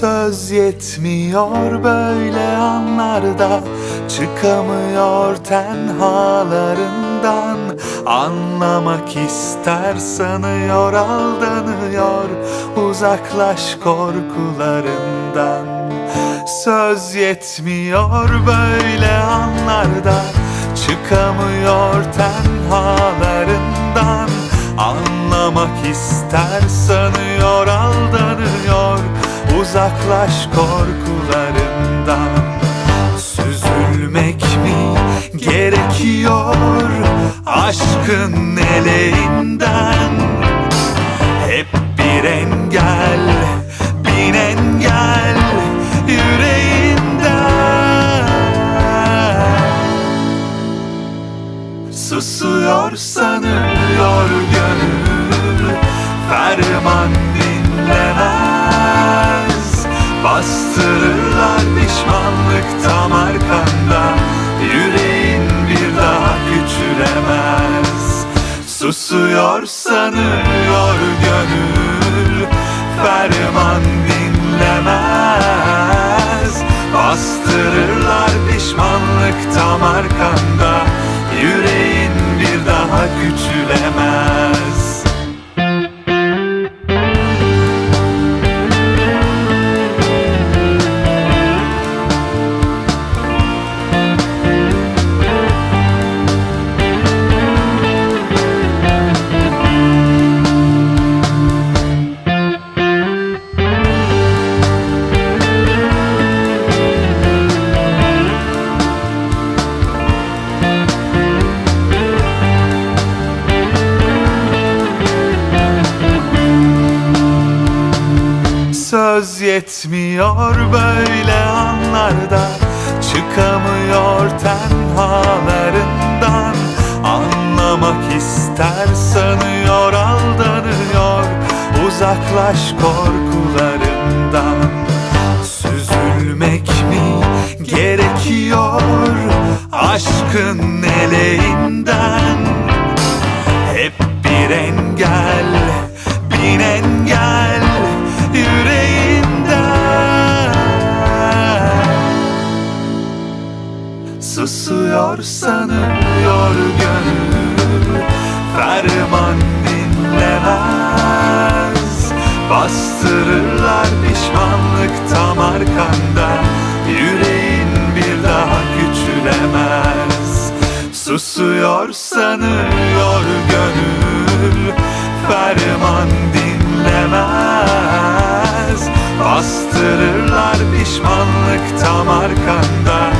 Söz yetmiyor böyle anlarda. Çıkamıyor tenhalarından. Anlamak ister sanıyor aldanıyor. Uzaklaş korkularından. Söz yetmiyor böyle anlarda. Çıkamıyor tenhalarından. Anlamak ister Uzaklaş korkularından. Süzülmek mi gerekiyor Aşkın eleğinden? Hep bir engel Bin engel yüreğinden. Susuyor Söz yetmiyor böyle anlarda. Çıkamıyor tenhalarından. Anlamak ister sanıyor aldanıyor. Uzaklaş korkularından. Süzülmek mi gerekiyor? Aşkın eleğinden Susuyor sanıyor gönül. Ferman dinlemez. Bastırırlar pişmanlık tam arkanda. Yüreğin bir daha küçülemez. Susuyor sanıyor gönül. Ferman dinlemez. Bastırırlar pişmanlık tam arkanda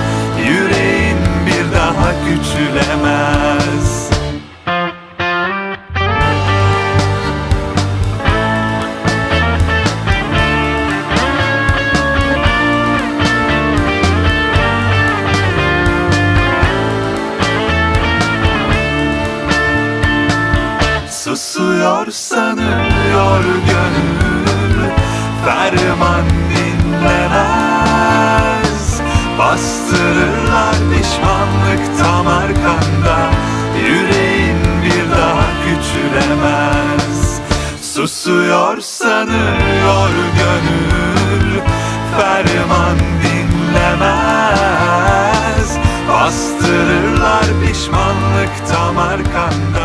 küçülemez Susuyor sanıyor gönül Ferman dinlemez. Bastırırlar pişmanlık Susuyor sanıyor gönül. Ferman dinlemez. Bastırırlar pişmanlık tam arkanda